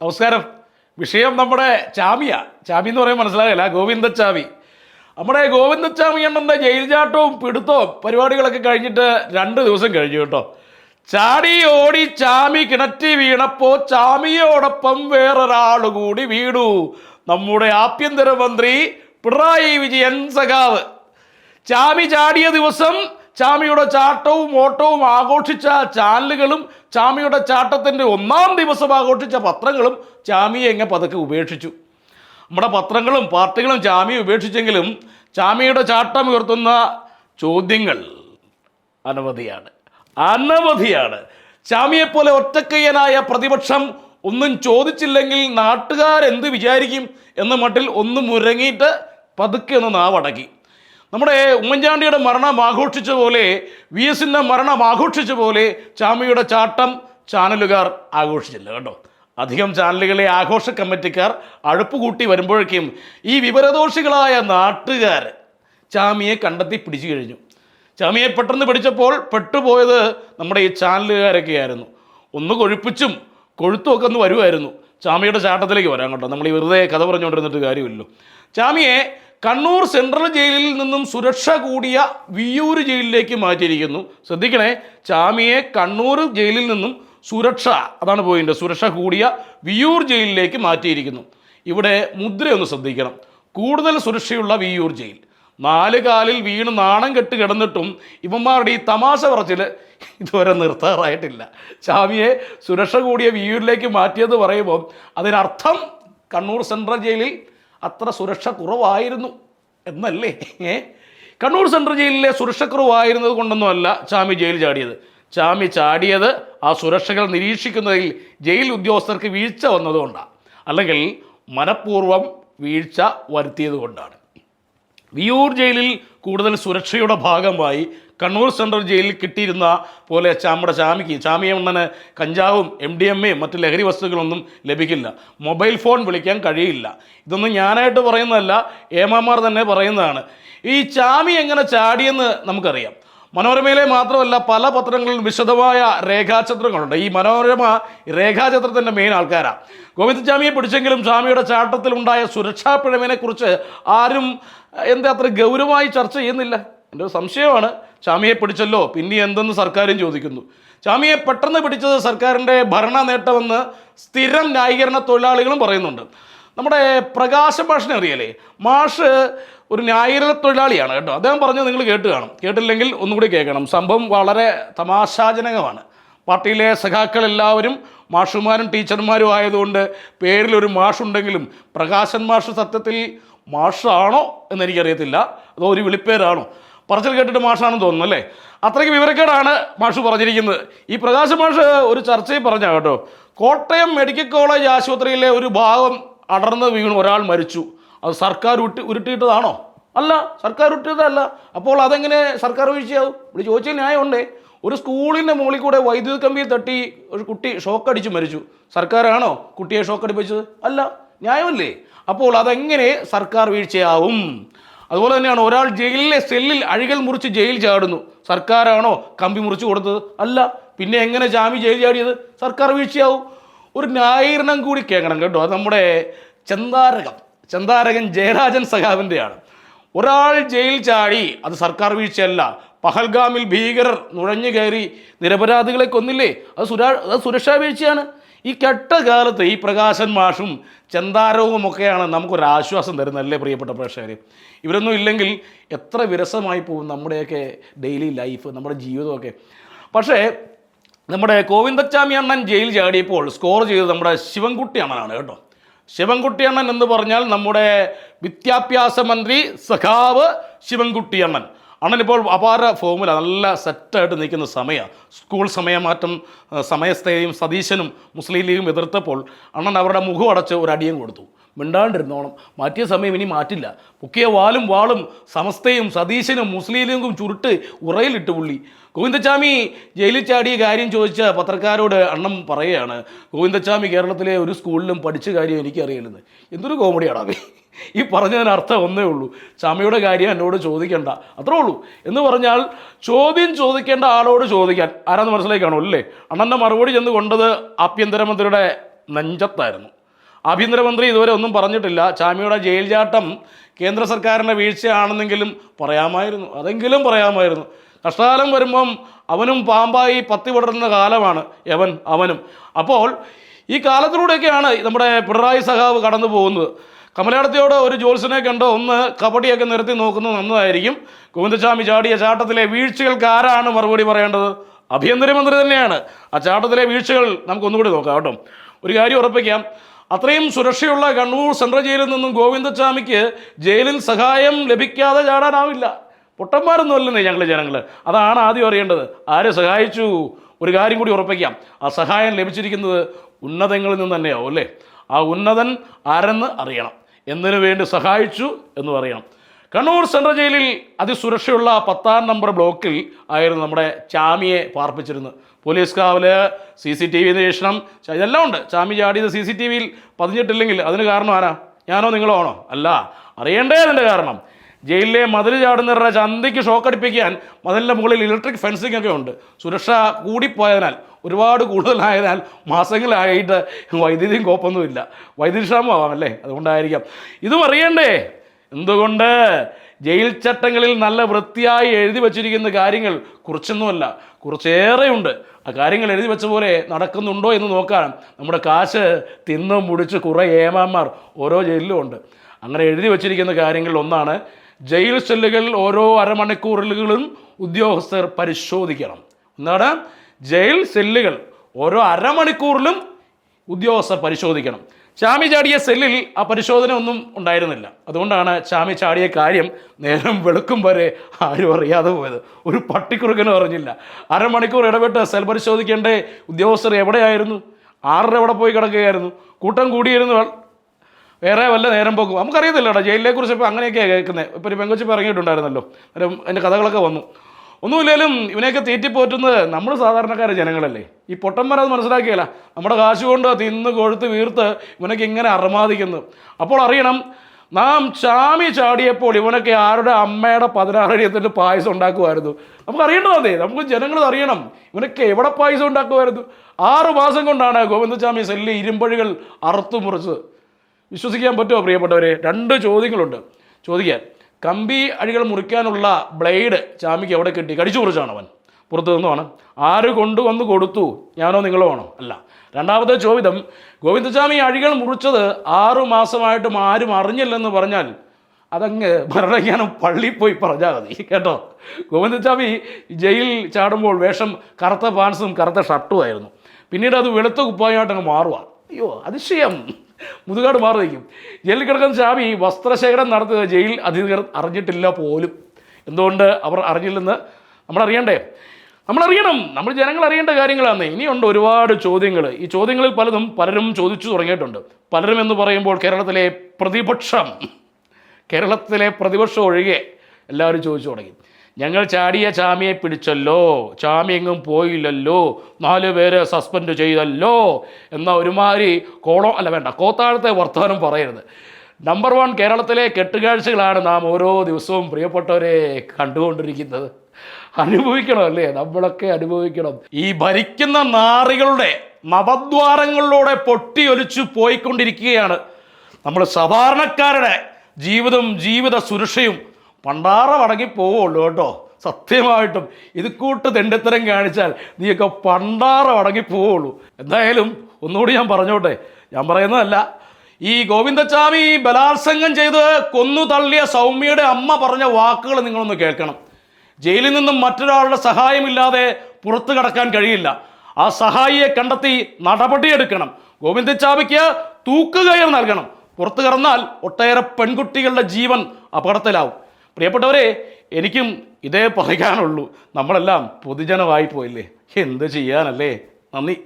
നമസ്കാരം. വിഷയം നമ്മുടെ ചാമിയ. ചാമി എന്ന് പറയാൻ മനസ്സിലാകില്ല ഗോവിന്ദച്ചാമി നമ്മുടെ ഗോവിന്ദച്ചാമി എണ്ണന്റെ ജയിൽ ചാട്ടവും പിടുത്തവും പരിപാടികളൊക്കെ കഴിഞ്ഞിട്ട് രണ്ട് ദിവസം കഴിഞ്ഞു കേട്ടോ. ചാടി ഓടി ചാമി കിണറ്റി വീണപ്പോ ചാമിയോടൊപ്പം വേറൊരാൾ കൂടി വീണു. നമ്മുടെ ആഭ്യന്തരമന്ത്രി പിണറായി വിജയൻ സഖാവ്. ചാമി ചാടിയ ദിവസം ചാമിയുടെ ചാട്ടവും ഓട്ടവും ആഘോഷിച്ച ചാനലുകളും ചാമിയുടെ ചാട്ടത്തിന്റെ ഒന്നാം ദിവസം ആഘോഷിച്ച പത്രങ്ങളും ചാമിയെ എങ്ങനെ പതുക്കെ ഉപേക്ഷിച്ചു? നമ്മുടെ പത്രങ്ങളും പാർട്ടികളും ചാമിയെ ഉപേക്ഷിച്ചെങ്കിലും ചാമിയുടെ ചാട്ടം ഉയർത്തുന്ന ചോദ്യങ്ങൾ അനവധിയാണ്. അനവധിയാണ്. ചാമിയെപ്പോലെ ഒറ്റക്കയ്യനായ പ്രതിപക്ഷം ഒന്നും ചോദിച്ചില്ലെങ്കിൽ നാട്ടുകാരെന്ത് വിചാരിക്കും എന്ന മട്ടിൽ ഒന്ന് മുരങ്ങിയിട്ട് പതുക്കെ ഒന്ന് നാവടക്കി. നമ്മുടെ ഉമ്മൻചാണ്ടിയുടെ മരണം ആഘോഷിച്ച പോലെ വി എസിന്റെ മരണം ആഘോഷിച്ച പോലെ ചാമിയുടെ ചാട്ടം ചാനലുകാർ ആഘോഷിച്ചില്ല കേട്ടോ. അധികം ചാനലുകളെ ആഘോഷ കമ്മിറ്റിക്കാർ അഴുപ്പ് കൂട്ടി വരുമ്പോഴേക്കും ഈ വിവരദോഷികളായ നാട്ടുകാർ ചാമിയെ കണ്ടെത്തി പിടിച്ചു കഴിഞ്ഞു. ചാമിയെ പെട്ടെന്ന് പിടിച്ചപ്പോൾ പെട്ടുപോയത് നമ്മുടെ ഈ ചാനലുകാരൊക്കെയായിരുന്നു. ഒന്ന് കൊഴുപ്പിച്ചും കൊഴുത്തുമൊക്കെ ഒന്ന് വരുമായിരുന്നു. ചാമിയുടെ ചാട്ടത്തിലേക്ക് വരാം കേട്ടോ നമ്മൾ ഈ വെറുതെ കഥ പറഞ്ഞുകൊണ്ടിരുന്നിട്ട് കാര്യമില്ലല്ലോ. ചാമിയെ കണ്ണൂർ സെൻട്രൽ ജയിലിൽ നിന്നും സുരക്ഷ കൂടിയ വിയ്യൂർ ജയിലിലേക്ക് മാറ്റിയിരിക്കുന്നു. ശ്രദ്ധിക്കണേ ചാമിയെ കണ്ണൂർ ജയിലിൽ നിന്നും സുരക്ഷ അതാണ് പോയിന്റ് സുരക്ഷ കൂടിയ വിയ്യൂർ ജയിലിലേക്ക് മാറ്റിയിരിക്കുന്നു. ഇവിടെ മുദ്രയൊന്ന് ശ്രദ്ധിക്കണം. കൂടുതൽ സുരക്ഷയുള്ള വിയ്യൂർ ജയിൽ. നാല് കാലിൽ വീണ് നാണം കെട്ട് കിടന്നിട്ടും ഇവന്മാരുടെ ഈ തമാശ പറച്ചിൽ ഇതുവരെ നിർത്താറായിട്ടില്ല. ചാമിയെ സുരക്ഷ കൂടിയ വിയ്യൂരിലേക്ക് മാറ്റിയത് പറയുമ്പോൾ അതിനർത്ഥം കണ്ണൂർ സെൻട്രൽ ജയിലിൽ അത്ര സുരക്ഷ കുറവായിരുന്നു എന്നല്ലേ? കണ്ണൂർ സെൻട്രൽ ജയിലിലെ സുരക്ഷക്കുറവായിരുന്നത് കൊണ്ടൊന്നുമല്ല ചാമി ജയിൽ ചാടിയത്. ചാമി ചാടിയത് ആ സുരക്ഷകൾ നിരീക്ഷിക്കുന്നതിൽ ജയിൽ ഉദ്യോഗസ്ഥർക്ക് വീഴ്ച വന്നതുകൊണ്ടാണ് അല്ലെങ്കിൽ മനഃപൂർവം വീഴ്ച വരുത്തിയത് കൊണ്ടാണ്. വിയൂർ ജയിലിൽ കൂടുതൽ സുരക്ഷയുടെ ഭാഗമായി കണ്ണൂർ സെൻട്രൽ ജയിലിൽ കിട്ടിയിരുന്ന പോലെ നമ്മുടെ ചാമിക്ക് ചാമിയമ്മണ്ണന് കഞ്ചാവും എം ഡി എം എയും മറ്റ് ലഹരി വസ്തുക്കളൊന്നും ലഭിക്കില്ല. മൊബൈൽ ഫോൺ വിളിക്കാൻ കഴിയില്ല. ഇതൊന്നും ഞാനായിട്ട് പറയുന്നതല്ല ഏമാമാർ തന്നെ പറയുന്നതാണ്. ഈ ചാമി എങ്ങനെ ചാടിയെന്ന് നമുക്കറിയാം. മനോരമയിലെ മാത്രമല്ല പല പത്രങ്ങളിലും വിശദമായ രേഖാചിത്രങ്ങളുണ്ട്. ഈ മനോരമ രേഖാചിത്രത്തിന്റെ മെയിൻ ആൾക്കാരാണ് ഗോവിന്ദസ്വാമിയെ പിടിച്ചെങ്കിലും സ്വാമിയുടെ ചാട്ടത്തിലുണ്ടായ സുരക്ഷാ പിഴവിനെക്കുറിച്ച് ആരും എന്താ അത്ര ഗൗരവമായി ചർച്ച ചെയ്യുന്നില്ല? എന്റെ ഒരു സംശയമാണ്. ചാമിയെ പിടിച്ചല്ലോ. പിന്നെ എന്തെന്ന് സർക്കാരും ചോദിക്കുന്നു. ചാമിയെ പെട്ടെന്ന് പിടിച്ചത് സർക്കാരിന്റെ ഭരണ നേട്ടമെന്ന് സ്ഥിരം ന്യായീകരണ തൊഴിലാളികളും പറയുന്നുണ്ട്. നമ്മുടെ പ്രകാശ ഭാഷനെ അറിയല്ലേ മാഷ് ഒരു ന്യായീകരണ തൊഴിലാളിയാണ് കേട്ടോ. അദ്ദേഹം പറഞ്ഞത് നിങ്ങൾ കേട്ട് കാണും. കേട്ടില്ലെങ്കിൽ ഒന്നുകൂടി കേൾക്കണം. സംഭവം വളരെ തമാശാജനകമാണ്. പാർട്ടിയിലെ സഖാക്കളെല്ലാവരും മാഷുമാരും ടീച്ചർമാരും ആയതുകൊണ്ട് പേരിലൊരു മാഷുണ്ടെങ്കിലും പ്രകാശൻ മാഷ് സത്യത്തിൽ മാഷാണോ എന്നെനിക്കറിയത്തില്ല അതോ ഒരു വിളിപ്പേരാണോ? പറച്ചിൽ കേട്ടിട്ട് മാഷാണെന്ന് തോന്നുന്നു അല്ലേ? അത്രയ്ക്ക് വിവരക്കേടാണ് മാഷു പറഞ്ഞിരിക്കുന്നത്. ഈ പ്രകാശ് മാഷ് ഒരു ചർച്ചയിൽ പറഞ്ഞ കേട്ടോ കോട്ടയം മെഡിക്കൽ കോളേജ് ആശുപത്രിയിലെ ഒരു ഭാഗം അടർന്ന് വീണു ഒരാൾ മരിച്ചു. അത് സർക്കാർ ഉരുട്ടി ഉരുട്ടിയിട്ടതാണോ? അല്ല സർക്കാർ ഉരുട്ടിയതല്ല. അപ്പോൾ അതെങ്ങനെ സർക്കാർ വീഴ്ചയാവും? ഇവിടെ ചോദിച്ചാൽ ന്യായമുണ്ടേ. ഒരു സ്കൂളിന്റെ മുകളിൽ കൂടെ വൈദ്യുതി കമ്പി തട്ടി ഒരു കുട്ടി ഷോക്ക് അടിച്ച് മരിച്ചു. സർക്കാരാണോ കുട്ടിയെ ഷോക്ക് അടിപ്പിച്ചത് അല്ല ന്യായമല്ലേ? അപ്പോൾ അതെങ്ങനെ സർക്കാർ വീഴ്ചയാവും? അതുപോലെ തന്നെയാണ് ഒരാൾ ജയിലിലെ സെല്ലിൽ അഴികൾ മുറിച്ച് ജയിൽ ചാടുന്നു. സർക്കാരാണോ കമ്പി മുറിച്ച് കൊടുത്തത്? അല്ല. പിന്നെ എങ്ങനെ ജാമ്യം ജയിൽ ചാടിയത്? സർക്കാർ വീഴ്ചയാവും. ഒരു ന്യായീകരണം കൂടി കേൾക്കണം കേട്ടോ. അത് നമ്മുടെ ചന്താരകം ചന്താരകൻ ജയരാജൻ സഖാവിന്റെയാണ് ഒരാൾ ജയിൽ ചാടി അത് സർക്കാർ വീഴ്ചയല്ല. പഹൽഗാമിൽ ഭീകരർ നുഴഞ്ഞു കയറി നിരപരാധികളെ കൊന്നില്ലേ? അത് സുരാ അത് സുരക്ഷാ വീഴ്ചയാണ്. ഈ കെട്ട കാലത്ത് ഈ പ്രകാശൻ മാഷും ചന്താരവുമൊക്കെയാണ് നമുക്കൊരു ആശ്വാസം തരുന്നതല്ലേ പ്രിയപ്പെട്ട പ്രേക്ഷകർ ഇവരൊന്നും ഇല്ലെങ്കിൽ എത്ര വിരസമായി പോകും നമ്മുടെയൊക്കെ ഡെയിലി ലൈഫ് നമ്മുടെ ജീവിതമൊക്കെ. പക്ഷേ നമ്മുടെ കോവിന്ദച്ചാമി അണ്ണൻ ജയിൽ ചാടിയപ്പോൾ സ്കോർ ചെയ്തത് നമ്മുടെ ശിവൻകുട്ടി അണ്ണനാണ് കേട്ടോ. ശിവൻകുട്ടി അണ്ണൻ എന്ന് പറഞ്ഞാൽ നമ്മുടെ വിദ്യാഭ്യാസ മന്ത്രി സഖാവ് ശിവൻകുട്ടി അണ്ണൻ. അണ്ണൻ ഇപ്പോൾ അപാര ഫോമിൽ നല്ല സെറ്റായിട്ട് നിൽക്കുന്ന സമയമാണ് സ്കൂൾ സമയമാറ്റം സമയസ്ഥയും സതീശനും മുസ്ലിം ലീഗും എതിർത്തപ്പോൾ അണ്ണൻ അവരുടെ മുഖം അടച്ച് ഒരു അടിയും കൊടുത്തു. മിണ്ടാണ്ടിരുന്നോണം. മാറ്റിയ സമയം ഇനി മാറ്റില്ല. പൊക്കിയ വാലും വാളും സമസ്തയും സതീശനും മുസ്ലിം ചുരുട്ട് ഉറയിലിട്ട് പുള്ളി. ഗോവിന്ദച്ചാമി ജയിലിൽ ചാടിയ കാര്യം ചോദിച്ച പത്രക്കാരോട് അണ്ണം പറയുകയാണ്. ഗോവിന്ദച്ചാമി കേരളത്തിലെ ഒരു സ്കൂളിലും പഠിച്ച കാര്യം എനിക്കറിയില്ലെന്ന് എന്തൊരു കോമഡിയാണ് ഈ പറഞ്ഞതിന് അർത്ഥം ഒന്നേ ഉള്ളൂ. ചാമിയുടെ കാര്യം എന്നോട് ചോദിക്കേണ്ട. അത്രേ ഉള്ളൂ. എന്ന് പറഞ്ഞാൽ ചോദ്യം ചോദിക്കേണ്ട ആളോട് ചോദിക്കാൻ. ആരാന്ന് മനസ്സിലാക്കാണോ അല്ലേ? അണ്ണന്റെ മറുപടി ചെന്ന് കൊണ്ടത് ആഭ്യന്തരമന്ത്രിയുടെ നെഞ്ചത്തായിരുന്നു. ആഭ്യന്തരമന്ത്രി ഇതുവരെ ഒന്നും പറഞ്ഞിട്ടില്ല. ചാമിയുടെ ജയിൽ ചാട്ടം കേന്ദ്ര സർക്കാരിന്റെ വീഴ്ചയാണെന്നെങ്കിലും പറയാമായിരുന്നു. അതെങ്കിലും പറയാമായിരുന്നു. കഷ്ടകാലം വരുമ്പം അവനും പാമ്പായി പത്തി വിടരുന്ന കാലമാണ്. യവൻ അവനും. അപ്പോൾ ഈ കാലത്തിലൂടെയൊക്കെയാണ് നമ്മുടെ പിണറായി സഖാവ് കടന്നു പോകുന്നത്. കമലാടത്തിയോട് ഒരു ജോത്സനെ കണ്ടോ ഒന്ന് കബഡിയൊക്കെ നിർത്തി നോക്കുന്നത് നന്നതായിരിക്കും. ഗോവിന്ദസ്വാമി ചാടിയ ചാട്ടത്തിലെ വീഴ്ചകൾക്ക് ആരാണ് മറുപടി പറയേണ്ടത്? ആഭ്യന്തരമന്ത്രി തന്നെയാണ്. ആ ചാട്ടത്തിലെ വീഴ്ചകൾ നമുക്കൊന്നുകൂടി നോക്കാം കേട്ടോ. ഒരു കാര്യം ഉറപ്പിക്കാം. അത്രയും സുരക്ഷയുള്ള കണ്ണൂർ സെൻട്രൽ ജയിലിൽ നിന്നും ഗോവിന്ദസ്വാമിക്ക് ജയിലിൽ സഹായം ലഭിക്കാതെ ചാടാനാവില്ല. പൊട്ടന്മാരൊന്നും അല്ലെന്നേ ഞങ്ങൾ ജനങ്ങൾ അതാണ് ആദ്യം അറിയേണ്ടത്. ആരെ സഹായിച്ചു? ഒരു കാര്യം കൂടി ഉറപ്പിക്കാം. ആ സഹായം ലഭിച്ചിരിക്കുന്നത് ഉന്നതങ്ങളിൽ നിന്ന് തന്നെയാവും അല്ലേ? ആ ഉന്നതൻ ആരെന്ന് അറിയണം. എന്തിനു വേണ്ടി സഹായിച്ചു എന്ന് പറയണം. കണ്ണൂർ സെൻട്രൽ ജയിലിൽ അതിസുരക്ഷയുള്ള പത്താം നമ്പർ ബ്ലോക്കിൽ ആയിരുന്നു നമ്മുടെ ചാമിയെ പാർപ്പിച്ചിരുന്നത്. പോലീസ് കാവൽ സി സി ടി വി നിരീക്ഷണം ഇതെല്ലാം ഉണ്ട്. ചാമി ചാടിയത് സി സി ടി വിയിൽ പതിഞ്ഞിട്ടില്ലെങ്കിൽ അതിന് കാരണം ആരാ? ഞാനോ നിങ്ങളോ ആണോ? അല്ല അറിയേണ്ടേ അതിന്റെ കാരണം. ജയിലിലെ മതിൽ ചാടുന്നവരുടെ ചന്തയ്ക്ക് ഷോക്ക് അടിപ്പിക്കാൻ മതിലിന്റെ മുകളിൽ ഇലക്ട്രിക് ഫെൻസിംഗ് ഒക്കെ ഉണ്ട്. സുരക്ഷ കൂടിപ്പോയതിനാൽ ഒരുപാട് കൂടുതലായതിനാൽ മാസങ്ങളായിട്ട് വൈദ്യുതിയും കോപ്പൊന്നുമില്ല. വൈദ്യുതി ക്ഷാമമാവാം അല്ലേ? അതുകൊണ്ടായിരിക്കാം. ഇതും അറിയണ്ടേ? എന്തുകൊണ്ട്? ജയിൽ ചട്ടങ്ങളിൽ നല്ല വൃത്തിയായി എഴുതി വച്ചിരിക്കുന്ന കാര്യങ്ങൾ കുറച്ചൊന്നുമല്ല കുറച്ചേറെയുണ്ട്. ആ കാര്യങ്ങൾ എഴുതി വെച്ച പോലെ നടക്കുന്നുണ്ടോ എന്ന് നോക്കാൻ നമ്മുടെ കാശ് തിന്നും മുടിച്ച് കുറേ ഏമാന്മാർ ഓരോ ജയിലിലും ഉണ്ട്. അങ്ങനെ എഴുതി വച്ചിരിക്കുന്ന കാര്യങ്ങളിൽ ഒന്നാണ് ജയിൽ സെല്ലുകൾ ഓരോ അരമണിക്കൂറുകളും ഉദ്യോഗസ്ഥർ പരിശോധിക്കണം. എന്താണ് ജയിൽ സെല്ലുകൾ ഓരോ അരമണിക്കൂറിലും ഉദ്യോഗസ്ഥർ പരിശോധിക്കണം. ചാമി ചാടിയ സെല്ലിൽ ആ പരിശോധന ഒന്നും ഉണ്ടായിരുന്നില്ല. അതുകൊണ്ടാണ് ചാമി ചാടിയ കാര്യം നേരം വെളുക്കും വരെ ആരും അറിയാതെ പോയത്. ഒരു പട്ടിക്കുറുക്കനും അറിഞ്ഞില്ല. അരമണിക്കൂർ ഇടപെട്ട് സെൽ പരിശോധിക്കേണ്ട ഉദ്യോഗസ്ഥർ എവിടെയായിരുന്നു? ആറര എവിടെ പോയി കിടക്കുകയായിരുന്നു. കൂട്ടം കൂടിയിരുന്നു വേറെ വല്ല നേരം പോകും. നമുക്കറിയത്തില്ല കേട്ടോ ജയിലിനെ കുറിച്ച് ഇപ്പോൾ അങ്ങനെയൊക്കെയാണ് കേൾക്കുന്നത് ഇപ്പോൾ ഒരു പെങ്കൊച്ചിപ്പോൾ ഇറങ്ങിയിട്ടുണ്ടായിരുന്നല്ലോ. അന്നേരം അതിന്റെ കഥകളൊക്കെ വന്നു. ഒന്നുമില്ലെങ്കിലും ഇവനെയൊക്കെ തീറ്റിപ്പോറ്റുന്നത് നമ്മൾ സാധാരണക്കാരെ ജനങ്ങളല്ലേ? ഈ പൊട്ടന്മാർ അത് മനസ്സിലാക്കിയല്ല. നമ്മുടെ കാശ് കൊണ്ട് തിന്ന് കൊഴുത്ത് വീർത്ത് ഇവനൊക്കെ ഇങ്ങനെ അർമാദിക്കുന്നു. അപ്പോൾ അറിയണം നാം ചാമി ചാടിയപ്പോൾ ഇവനൊക്കെ ആരുടെ അമ്മയുടെ പതിനാറടിയത്തിന്റെ പായസം ഉണ്ടാക്കുമായിരുന്നു. നമുക്ക് അറിയേണ്ടതേ നമുക്ക് ജനങ്ങൾ അറിയണം. ഇവനൊക്കെ എവിടെ പായസം ഉണ്ടാക്കുമായിരുന്നു? ആറു മാസം കൊണ്ടാണ് ഗോവിന്ദസ്വാമി സെല്ലി ഇരുമ്പഴികൾ അറുത്തു മുറിച്ചത്. വിശ്വസിക്കാൻ പറ്റുമോ പ്രിയപ്പെട്ടവരെ? രണ്ട് ചോദ്യങ്ങളുണ്ട്. ചോദിക്കാൻ കമ്പി അഴികൾ മുറിക്കാനുള്ള ബ്ലേഡ് ചാമിക്ക് എവിടെ കിട്ടി? കടിച്ചു മുറിച്ചാണ് അവൻ പുറത്തു നിന്നുമാണ്. ആര് കൊണ്ടുവന്ന് കൊടുത്തു? ഞാനോ നിങ്ങളോ ആണോ? അല്ല. രണ്ടാമത്തെ ചോദ്യം ഗോവിന്ദസ്വാമി അഴികൾ മുറിച്ചത് ആറു മാസമായിട്ടും ആരും അറിഞ്ഞില്ലെന്ന് പറഞ്ഞാൽ അതങ്ങ് ഭരണജ്ഞാനം പള്ളിയിൽ പോയി പറഞ്ഞാൽ മതി. കേട്ടോ? ഗോവിന്ദസ്വാമി ജയിൽ ചാടുമ്പോൾ വേഷം കറുത്ത പാൻസും കറുത്ത ഷർട്ടും ആയിരുന്നു. പിന്നീട് അത് വെളുത്ത കുപ്പായമായിട്ട് അങ്ങ് മാറുക അയ്യോ അതിശയം. മുതുകാട് മാറി ജയിലിൽ കിടക്കുന്ന ചാവി വസ്ത്രശേഖരം നടത്തുക ജയിൽ അധികൃതർ അറിഞ്ഞിട്ടില്ല പോലും. എന്തുകൊണ്ട് അവർ അറിഞ്ഞില്ലെന്ന് നമ്മൾ അറിയണം നമ്മൾ ജനങ്ങൾ അറിയേണ്ട കാര്യങ്ങളാണ്. ഇനിയുണ്ട് ഒരുപാട് ചോദ്യങ്ങൾ. ഈ ചോദ്യങ്ങളിൽ പലതും പലരും ചോദിച്ചു തുടങ്ങിയിട്ടുണ്ട്. പലരും എന്ന് പറയുമ്പോൾ കേരളത്തിലെ പ്രതിപക്ഷം കേരളത്തിലെ പ്രതിപക്ഷം ഒഴികെ എല്ലാവരും ചോദിച്ചു തുടങ്ങി. ഞങ്ങൾ ചാടിയ ചാമിയെ പിടിച്ചല്ലോ. ചാമി എങ്ങും പോയില്ലല്ലോ. നാല് പേര് സസ്പെൻഡ് ചെയ്തല്ലോ. എന്ന ഒരുമാതിരി കോളോ അല്ല വേണ്ട കോത്താഴത്തെ വർത്തമാനം പറയരുത്. നമ്പർ വൺ കേരളത്തിലെ കെട്ടുകാഴ്ചകളാണ് നാം ഓരോ ദിവസവും പ്രിയപ്പെട്ടവരെ കണ്ടുകൊണ്ടിരിക്കുന്നത്. അനുഭവിക്കണം അല്ലേ? നമ്മളൊക്കെ അനുഭവിക്കണം. ഈ ഭരിക്കുന്ന നാറികളുടെ നവദ്വാരങ്ങളിലൂടെ പൊട്ടിയൊലിച്ചു പോയിക്കൊണ്ടിരിക്കുകയാണ്. നമ്മൾ സാധാരണക്കാരുടെ ജീവിതം ജീവിത സുരക്ഷയും പണ്ടാറ മടങ്ങി പോവുള്ളൂ കേട്ടോ. സത്യമായിട്ടും ഇത് കൂട്ട് തെണ്ടിത്തരം കാണിച്ചാൽ നീയൊക്കെ പണ്ടാറ മടങ്ങി പോവുള്ളൂ. എന്തായാലും ഒന്നുകൂടി ഞാൻ പറഞ്ഞോട്ടെ. ഞാൻ പറയുന്നതല്ല. ഈ ഗോവിന്ദച്ചാമി ബലാത്സംഗം ചെയ്ത് കൊന്നു തള്ളിയ സൗമ്യയുടെ അമ്മ പറഞ്ഞ വാക്കുകൾ നിങ്ങളൊന്ന് കേൾക്കണം. ജയിലിൽ നിന്നും മറ്റൊരാളുടെ സഹായമില്ലാതെ പുറത്തു കടക്കാൻ കഴിയില്ല. ആ സഹായിയെ കണ്ടെത്തി നടപടിയെടുക്കണം ഗോവിന്ദച്ചാമിക്ക് തൂക്കുകയർ നൽകണം. പുറത്തു കടന്നാൽ ഒട്ടേറെ പെൺകുട്ടികളുടെ ജീവൻ അപകടത്തിലാവും. പ്രിയപ്പെട്ടവരെ എനിക്കും ഇതേ പറയാനുള്ളൂ. നമ്മളെല്ലാം പൊതുജനമായി പോയില്ലേ എന്ത് ചെയ്യാനല്ലേ? നന്ദി.